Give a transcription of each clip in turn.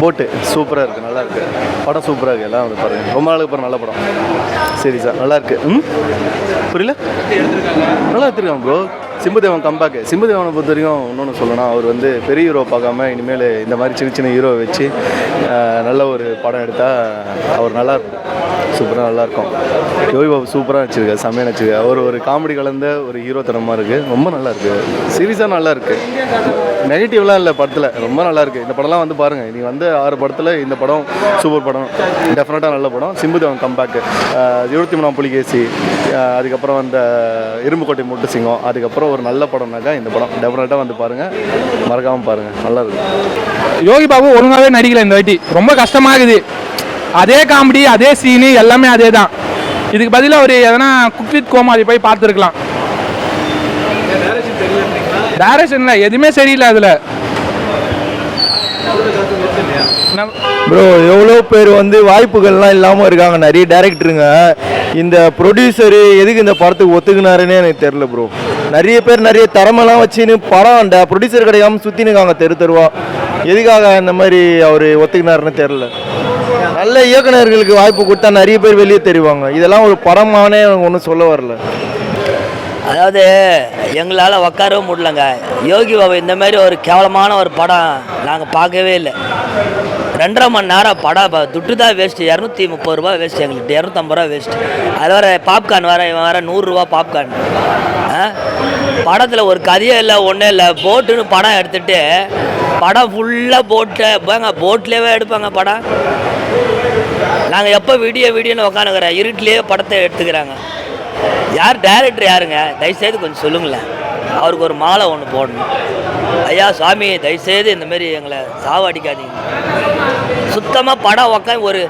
போட்டு. சூப்பராக இருக்குது நல்லா இருக்கு. படம் சூப்பராக இருக்குது எல்லாம் வந்து பாருங்க. ரொம்ப நாளுக்கு அப்புறம் நல்ல படம். சரி சார் நல்லா இருக்கு. ம்? புரியல? நல்லா எடுத்துருக்காங்க. ப்ரோ சிம்புதேவன் கம்பேக்கு சிம்புதேவனை பொறுத்த வரைக்கும் இன்னொன்று சொல்லணும் அவர் வந்து பெரிய ஹீரோ பார்க்காம இனிமேல் இந்த மாதிரி சின்ன சின்ன ஹீரோ வச்சு நல்ல ஒரு படம் எடுத்தால் அவர் நல்லா இருக்கும். சூப்பராக நல்லாயிருக்கும் யோகி பாபு சூப்பராக வச்சுருக்காரு செம்மையாக வச்சுருக்காரு அவர் ஒரு காமெடி கலந்த ஒரு ஹீரோ தனமாக இருக்குது ரொம்ப நல்லா இருக்குது சீரியஸாக நல்லா இருக்குது நெகட்டிவ்லாம் இல்லை படத்தில். ரொம்ப நல்லா இருக்குது இந்த படம்லாம் வந்து பாருங்கள் நீங்கள் வந்து ஆறு படத்தில் இந்த படம் சூப்பர் படம். டெஃபினட்டாக நல்ல படம். சிம்புதேவன் கம்பேக்கு இருபத்தி மூணாம் புலிகேசி. அதுக்கப்புறம் அந்த இரும்புக்கோட்டை முட்டு சிங்கம் அதுக்கப்புறம் ஒரு நல்ல படம்னாக்கா இந்த படம். டெஃபினட்டாக வந்து பாருங்கள் மறக்காமல் பாருங்கள் நல்லா இருக்கும் யோகி பாபு ஒழுங்காகவே நடிக்கல இந்த வாட்டி. ரொம்ப கஷ்டமாகுது. அதே காமெடி அதே சீனு எல்லாமே அதே தான் இதுக்கு பதிலாக ஒரு எதனா குக் வித் கோமாளி போய் பார்த்துருக்கலாம். டைரக்ஷன்ல எதுவுமே சரியில்லை அதில். ப்ரோ எவ்வளோ பேர் வந்து வாய்ப்புகள்லாம் இல்லாமல் இருக்காங்க. நிறைய டேரக்டருங்க இந்த ப்ரொடியூசரு எதுக்கு இந்த படத்துக்கு ஒத்துக்குனாருன்னு எனக்கு தெரில ப்ரோ நிறைய பேர் நிறைய திறமெல்லாம் வச்சுன்னு படம் அந்த ப்ரொடியூசர் கிடைக்காம சுற்றின்னு தெரு தெருவா. எதுக்காக இந்த மாதிரி அவர் ஒத்துக்கினாருன்னு தெரில நல்ல இயக்குனர்களுக்கு வாய்ப்பு கொடுத்தா நிறைய பேர் வெளியே தெரிவாங்க. இதெல்லாம் ஒரு படமானே ஒன்றும் சொல்ல வரல. அதாவது எங்களால் உட்காரவே முடியலங்க. யோகி பாபு இந்த மாதிரி ஒரு கேவலமான ஒரு படம் நாங்கள் பார்க்கவே இல்லை. ரெண்டரை மணி நேரம் படம் இப்போ துட்டு தான் வேஸ்ட்டு இரநூத்தி முப்பது ரூபா வேஸ்ட்டு எங்களுக்கு இரநூத்தம்பது ரூபா வேஸ்ட்டு அது வேறு பாப்கார்ன் வேறு இவன் வேறு நூறுரூவா பாப்கார்ன் படத்தில் ஒரு கதையே இல்லை ஒன்றும் இல்லை. போட்டுன்னு படம் எடுத்துகிட்டு படம் ஃபுல்லாக போட்டு போங்க போட்லேயே எடுப்பாங்க படம். நாங்கள் எப்போ வீடியோ வீடியோன்னு உக்காந்துக்கிறேன் இருட்டிலேயே படத்தை எடுத்துக்கிறாங்க. யார் டைரக்டர் யாருங்க? தயவுசெய்து கொஞ்சம் சொல்லுங்களேன். அவருக்கு ஒரு மாலை ஒன்று போடணும். ஐயா சுவாமி தயவுசெய்து இந்த மாதிரி எங்களை சாவடிக்காதீங்க சுத்தமாக படம் உக்காந்து ஒரு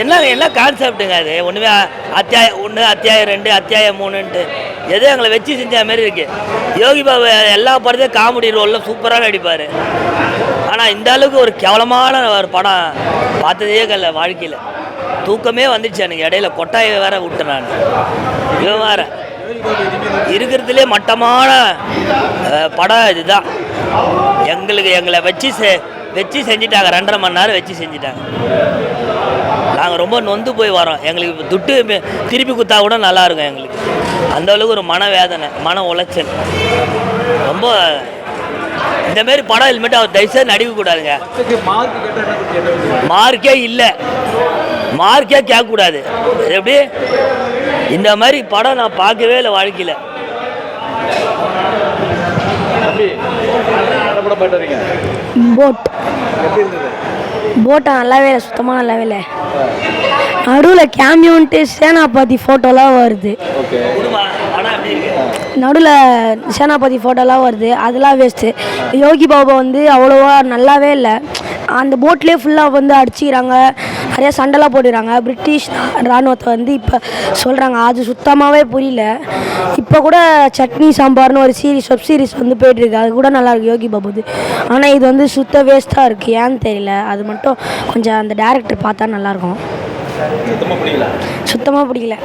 என்ன என்ன கான்செப்ட்டுங்க அது? ஒன்றுமே அத்தியாயம் ஒன்று அத்தியாயம் ரெண்டு அத்தியாயம் மூணுன்ட்டு. எதோ எங்களை வச்சு செஞ்ச மாதிரி இருக்குது யோகி பாபு எல்லா படத்தையும் காமெடி ரோலில் சூப்பராக நடிப்பார். ஆனால் இந்த அளவுக்கு ஒரு கேவலமான ஒரு படம் பார்த்ததே கல்ல வாழ்க்கையில். தூக்கமே வந்துச்சு எனக்கு இடையில. கொட்டாயை வேற விட்டேன் நான் இவன் வேற. இருக்கிறதுலே மட்டமான படம் இதுதான். எங்களுக்கு எங்களை வச்சு செ வச்சு செஞ்சிட்டாங்க. ரெண்டரை மணி நேரம் வச்சு செஞ்சிட்டாங்க. நாங்கள் ரொம்ப நொந்து போய் வரோம். எங்களுக்கு துட்டு திருப்பி குத்தா கூட நல்லா இருக்கும் எங்களுக்கு. அந்த அளவுக்கு ஒரு மன வேதனை மன உளைச்சல். ரொம்ப இந்த மாதிரி படம் ஹெல்மெட் அவர் தயவுசெய்து நடிக்க கூடாதுங்க மார்க்கே இல்லை. மார்க்கே கேட்கக்கூடாது. எப்படி? இந்த மாதிரி படம் நான் பார்க்கவே இல்லை வாழ்க்கையில். போட் போட்டா நல்லாவே இல்லை சுத்தமாக நல்லாவே இல்லை. நடுவில் கேமியோன்ட்டு சேனாபதி ஃபோட்டோலாம் வருது. நடுவில் சேனாபதி ஃபோட்டோலாம் வருது அதெல்லாம் வேஸ்ட்டு யோகி பாபா வந்து அவ்வளோவா நல்லாவே இல்லை. அந்த போட்லேயே ஃபுல்லாக வந்து அடிச்சிக்கிறாங்க. நிறைய சண்டைலாம் போடுறாங்க. பிரிட்டிஷ் இராணுவத்தை வந்து இப்போ சொல்கிறாங்க அது சுத்தமாகவே புரியல. இப்போ கூட சட்னி சாம்பார்னு ஒரு சீரிஸ் வெப் சீரிஸ் வந்து போயிட்டுருக்கு. அது கூட நல்லா இருக்கு. யோகி பாபுது ஆனால் இது வந்து சுத்த வேஸ்ட்டாக இருக்குது ஏன்னு தெரியல. அது மட்டும் கொஞ்சம் அந்த டேரக்டர் பார்த்தா நல்லாயிருக்கும் சுத்தமாக பிடிக்கல